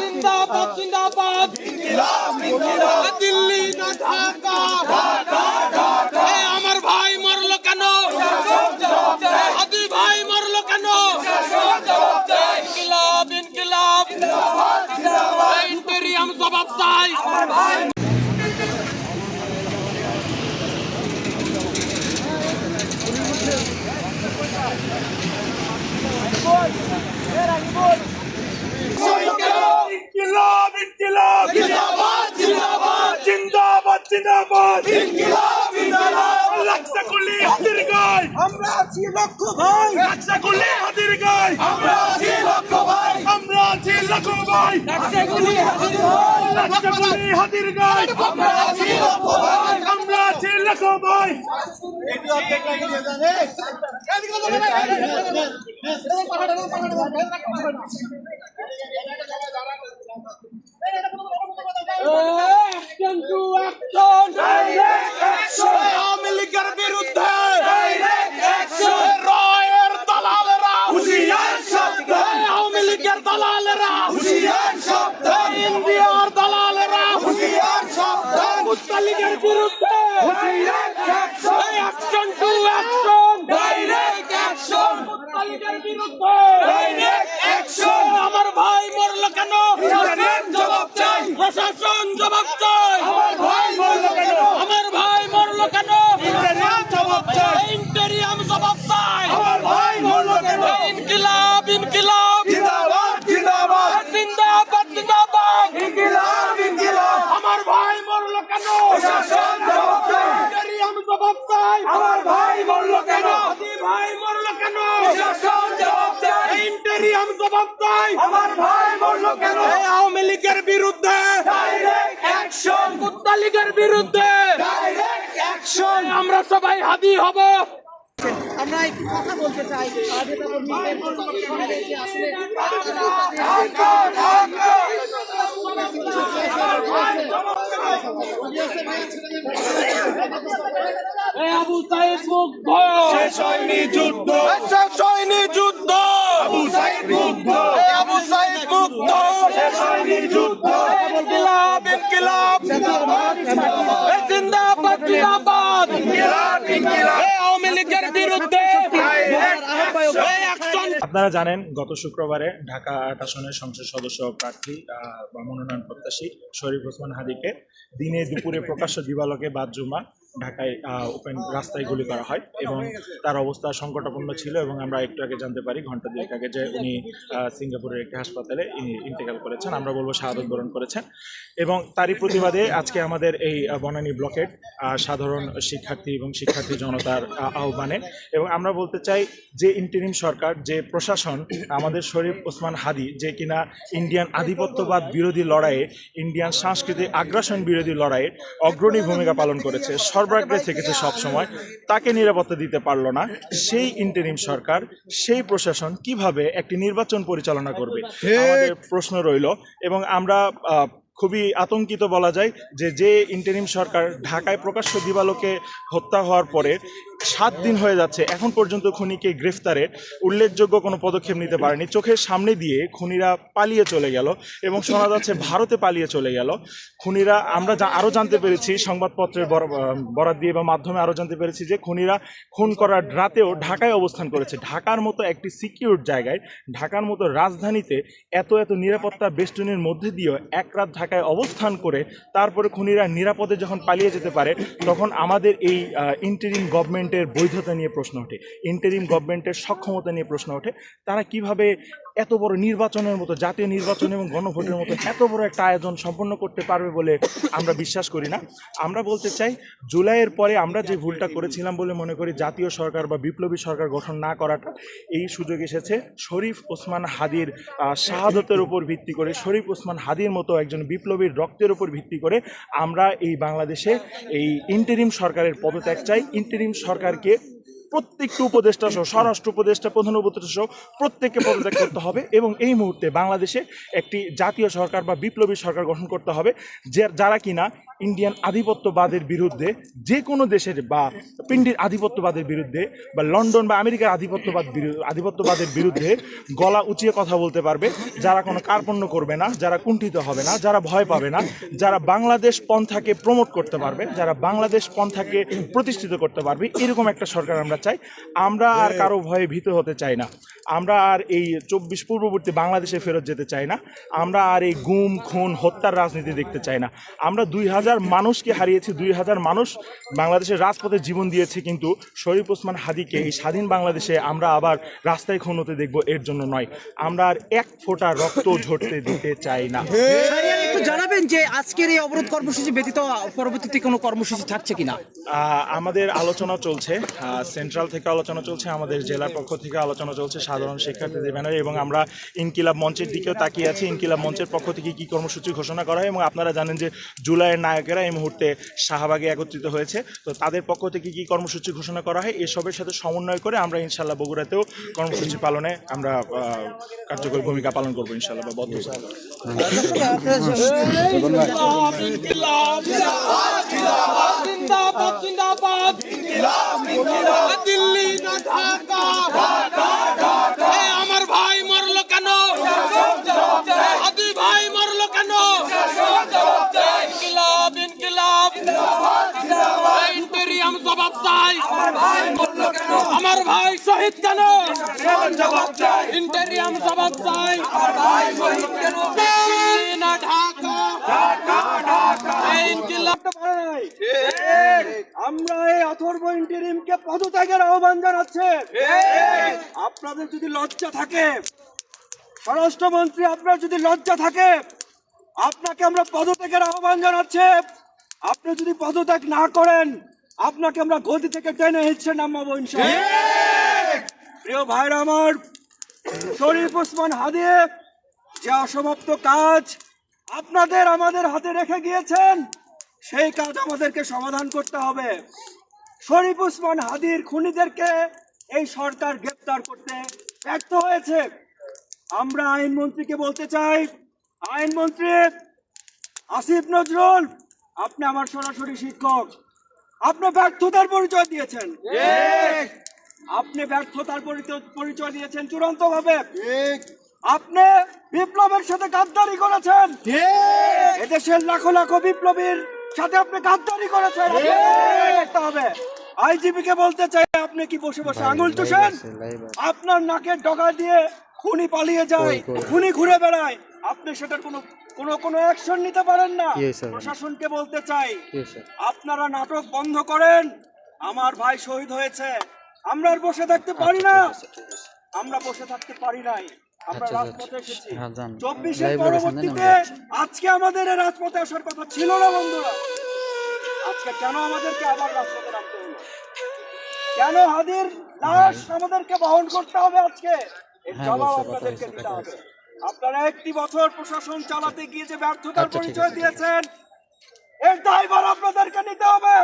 জিন্দাবাদ জিন্দাবাদ। দিল্লি না ঢাকা। এ আমার ভাই মরলো কেন? হাদি ভাই মরলো কেন? ইনকিলাব ইনকিলাব। ইন্টেরিয়াম জবাব চাই। ইনকিলাব ইনকিলাব জিন্দাবাদ আমরা আছি লক্ষ ভাই লাকসা কুলি হাতির গায় আমরা আছি লক্ষ ভাই আমরা আছি লাখো ভাই সেগুলি হাজির ভাই লাকসা কুলি হাতির গায় আমরা আছি লক্ষ ভাই আমরা আছি লাখো ভাই অ্যাকশন টু অ্যাকশন অ্যাকশন আওয়ামী লীগের বিরুদ্ধে রয়ের দালালেরা আওয়ামী লীগের দালালেরা ইন্ডিয়ার দালালেরা লীগের বিরুদ্ধে হুঁশিয়ার action action to action direct action Muslim লীগের বিরুদ্ধে আমার ভাই মরলো কেন? জবাব চাই। প্রশাসন জবাব চাই। আমার ভাই মরলো কেন? আমার ভাই মরলো কেন? জবাব চাই। ইন্টেরিয়াম জবাব চাই। আমার ভাই মরলো কেন? ইনকিলাব ইনকিলাব। জিন্দাবাদ জিন্দাবাদ। জিন্দাবাদ জিন্দাবাদ। ইনকিলাব ইনকিলাব। আমার ভাই মরলো কেন? প্রশাসন জবাব চাই। ইন্টেরিয়াম জবাব চাই। আমার ভাই মরলো কেন আদি ভাই মরলো কেন প্রশাসন জবাব চাই ইন্টেরিয়াম জবাব আমার ভাই মরলো কেন? এই আওয়ামী লীগের বিরুদ্ধে। ডাইরেক্ট অ্যাকশন কুত্তা লীগের বিরুদ্ধে। ডাইরেক্ট অ্যাকশন আমরা সবাই হাদি হব। আমরা একটু কথা বলতে চাই। আবু সাইদ মুগ্ধ। শেষ হয়নি যুদ্ধ শেষ হয়নি যুদ্ধ। আবু সাইদ মুগ্ধ। আবু সাইদ মুগ্ধ। শেষ হয়নি যুদ্ধ। ইনকিলাব ইনকিলাব। জিন্দাবাদ জিন্দাবাদ। ইনকিলাব ইনকিলাব। আওয়ামী লীগের বিরুদ্ধে। আপনারা জানেন গত শুক্রবারে ঢাকা আট আসনের সংসদ সদস্য প্রার্থী মনোনয়ন প্রত্যাশী শরীফ ওসমান হাদিকে দিনে দুপুরে প্রকাশ্য দিবালকে বাদ জুমা ঢাকায় ওপেন রাস্তায় গুলি করা হয় এবং তার অবস্থা সংকটাপন্ন ছিল এবং আমরা একটু আগে জানতে পারি ঘণ্টা দুয়েক আগে যে উনি সিঙ্গাপুরের একটি হাসপাতালে ইন্তেকাল করেছেন। আমরা বলব শাহাদত বরণ করেছেন। এবং তারই প্রতিবাদে আজকে আমাদের এই বনানী ব্লকের সাধারণ শিক্ষার্থী এবং শিক্ষার্থী জনতার আহ, আহ্বানে। এবং আমরা বলতে চাই যে ইন্টারিম সরকার যে প্রশাসন আমাদের শরীফ ওসমান হাদি যে কিনা ইন্ডিয়ান আধিপত্যবাদ বিরোধী লড়াইয়ে ইন্ডিয়ান সাংস্কৃতিক আগ্রাসন বিরোধী লড়াইয়ে অগ্রণী ভূমিকা পালন করেছে সর্বাগ্রে থেকেছে সবসময়। তাকে নিরাপত্তা দিতে পারল না। সেই ইন্টারিম সরকার সেই প্রশাসন কীভাবে একটি নির্বাচন পরিচালনা করবে? আমাদের প্রশ্ন রইল এবং আমরা খুবই আতঙ্কিত বলা যায় যে যে ইন্টারিম সরকার ঢাকায় প্রকাশ্য দিবালোকে হত্যা হওয়ার পরে সাত দিন হয়ে যাচ্ছে। এখন পর্যন্ত খুনিকে গ্রেফতারে উল্লেখযোগ্য কোনো পদক্ষেপ নিতে পারেনি। চোখের সামনে দিয়ে খুনিরা পালিয়ে চলে গেল এবং শোনা যাচ্ছে ভারতে পালিয়ে চলে গেল। খুনিরা, আমরা আরও জানতে পেরেছি, সংবাদপত্রের বর- বরাত দিয়ে বা মাধ্যমে আরও জানতে পেরেছি যে খুনিরা খুন করার রাতেও ঢাকায় অবস্থান করেছে। ঢাকার মতো একটি সিকিউর জায়গায়, ঢাকার মতো রাজধানীতে এত এত নিরাপত্তা বেষ্টনীর মধ্যে দিয়েও এক রাত ঢাকায় অবস্থান করে তারপরে খুনিরা নিরাপদে যখন পালিয়ে যেতে পারে, তখন আমাদের এই ইন্টারিম গভর্নমেন্টের বৈধতা নিয়ে প্রশ্ন ওঠে ইন্টারিম গভর্নমেন্টের সক্ষমতা নিয়ে প্রশ্ন ওঠে, তারা কীভাবে এত বড় নির্বাচনের মতো, জাতীয় নির্বাচন এবং গণভোটের মতো এত বড় একটা আয়োজন সম্পন্ন করতে পারবে বলে আমরা বিশ্বাস করি না। আমরা বলতে চাই, জুলাইয়ের পরে আমরা যে ভুলটা করেছিলাম বলে মনে করি, জাতীয় সরকার বা বিপ্লবী সরকার গঠন না করাটা, এই সুযোগ এসেছে। শরীফ ওসমান হাদির শাহাদতের উপর ভিত্তি করে, শরীফ ওসমান হাদির মতো একজন বিপ্লবীর রক্তের উপর ভিত্তি করে আমরা এই বাংলাদেশে এই ইন্টারিম সরকারের পদত্যাগ চাই। ইন্টারিম सरकार के প্রত্যেকটি উপদেষ্টা সহ, স্বরাষ্ট্র উপদেষ্টা, প্রধান উপদেষ্টা সহ, প্রত্যেককে পদত্যাগ করতে হবে এবং এই মুহূর্তে বাংলাদেশে একটি জাতীয় সরকার বা বিপ্লবী সরকার গঠন করতে হবে যে যারা কিনা ইন্ডিয়ান আধিপত্যবাদের বিরুদ্ধে যে কোনো দেশের বা পিন্ডির আধিপত্যবাদের বিরুদ্ধে বা লন্ডন বা আমেরিকার আধিপত্যবাদ আধিপত্যবাদের বিরুদ্ধে গলা উঁচিয়ে কথা বলতে পারবে, যারা কোনো কার্পণ্য করবে না, যারা কুণ্ঠিত হবে না, যারা ভয় পাবে না, যারা বাংলাদেশ পন্থাকে প্রমোট করতে পারবে, যারা বাংলাদেশ পন্থাকে প্রতিষ্ঠিত করতে পারবে, এরকম একটা সরকার আমরা চাই আমরা আর কারও ভয়ে ভীত হতে চাই না। আমরা আর এই চব্বিশ পূর্ববর্তী বাংলাদেশে ফেরত যেতে চাই না। আমরা আর এই গুম খুন হত্যার রাজনীতি দেখতে চাই না। আমরা দুই হাজার মানুষকে হারিয়েছি দুই হাজার মানুষ বাংলাদেশের রাজপথে জীবন দিয়েছে কিন্তু শরীফ ওসমান হাদিকে এই স্বাধীন বাংলাদেশে আমরা আবার রাস্তায় খুন হতে দেখব এর জন্য নয়। আমরা আর এক ফোঁটা রক্ত ঝরতে দিতে চাই না। জানাবেন যে আজকের এই অবরোধ কর্মসূচি ব্যতীত পরবর্তীতে কোনো কর্মসূচি থাকছে কিনা? আমাদের আলোচনা চলছে। সেন্ট্রাল থেকে আলোচনা চলছে, আমাদের জেলার পক্ষ থেকে আলোচনা চলছে সাধারণ শিক্ষার্থীদের ব্যানারে এবং আমরা ইনকিলাব মঞ্চের দিকেও তাকিয়ে আছি। ইনকিলাব মঞ্চের পক্ষ থেকে কি কর্মসূচি ঘোষণা করা হয় এবং আপনারা জানেন যে জুলাইয়ের নায়কেরা এই মুহূর্তে শাহবাগে একত্রিত হয়েছে। তো তাদের পক্ষ থেকে কি কর্মসূচি ঘোষণা করা হয় এসবের সাথে সমন্বয় করে আমরা ইনশাল্লাহ বগুড়াতেও কর্মসূচি পালনে আমরা কার্যকর ভূমিকা পালন করব ইনশাল্লাহ বা বদ্ধ দিল্লি না ঢাকা আমার ভাই মরলো কেন আদি ভাই মরলো কেন ইনকিলাব ইনকিলাব ইন্টেরিয়াম জবাব চাই আমার ভাই শহীদ কেন? ইন্টেরিয়াম জবাব চাই। না ঢাকা। আমরা এই অথর্ব ইন্টারিমকে পদত্যাগের আহ্বান জানাচ্ছে। আপনাদের যদি লজ্জা থাকে স্বরাষ্ট্রমন্ত্রী আপনার যদি লজ্জা থাকে আপনাকে আমরা পদত্যাগের আহ্বান জানাচ্ছে। আপনি যদি পদত্যাগ না করেন আপনাকে আমরা গদি থেকে টেনে হিচ্ছে নামাবো প্রিয় ভাইরা আমার শরীফ ওসমান হাদিব যে অসমাপ্ত কাজ আপনাদের আমাদের হাতে রেখে গিয়েছেন সেই কাজ আমাদেরকে সমাধান করতে হবে। শরীফ ওসমান হাদির খুনিদেরকে এই সরকার গ্রেপ্তার করতে ব্যর্থ হয়েছে। আমরা আইনমন্ত্রীকে বলতে চাই আইনমন্ত্রী আসিফ নজরুল আপনি আমার সরাসরি শিক্ষক। আপনি ব্যর্থতার পরিচয় দিয়েছেন। আপনি ব্যর্থতার পরিচয়- পরিচয় দিয়েছেন চূড়ান্ত ভাবে আপনি বিপ্লবের সাথে গাদ্দারি করেছেন। এদেশের লাখো লাখো বিপ্লবীর সাথে আপনি গাদ্দারি করেছেন। করতে হবে। আইজিপি কে বলতে চাই আপনি কি বসে বসে আঙুল চুষেন? আপনার নাকের ডগা দিয়ে খুনি পালিয়ে যায় খুনি ঘুরে বেড়ায়। আপনি সেটার কোনো কোনো কোনো অ্যাকশন নিতে পারেন না। প্রশাসনকে বলতে চাই আপনারা নাটক বন্ধ করেন আমার ভাই শহীদ হয়েছে। আমরা আর বসে থাকতে পারি না। আমরা বসে থাকতে পারি নাই। আমরা রাজপথে এসেছি। চব্বিশের পরবর্তীতে আজকে আমাদের রাজপথে আসার কথা ছিল না বন্ধুরা। আজকে কেন আমাদেরকে আবার রাজপথে নামতে হলো? কেন হাদির লাশ আমাদেরকে বহন করতে হবে আজকে? এর জবাব আপনাদেরকে দিতে হবে। আপনারা একটি বছর প্রশাসন চালাতে গিয়ে যে ব্যর্থতার পরিচয় দিয়েছেন এর দায়ভার আপনাদেরকে নিতে হবে।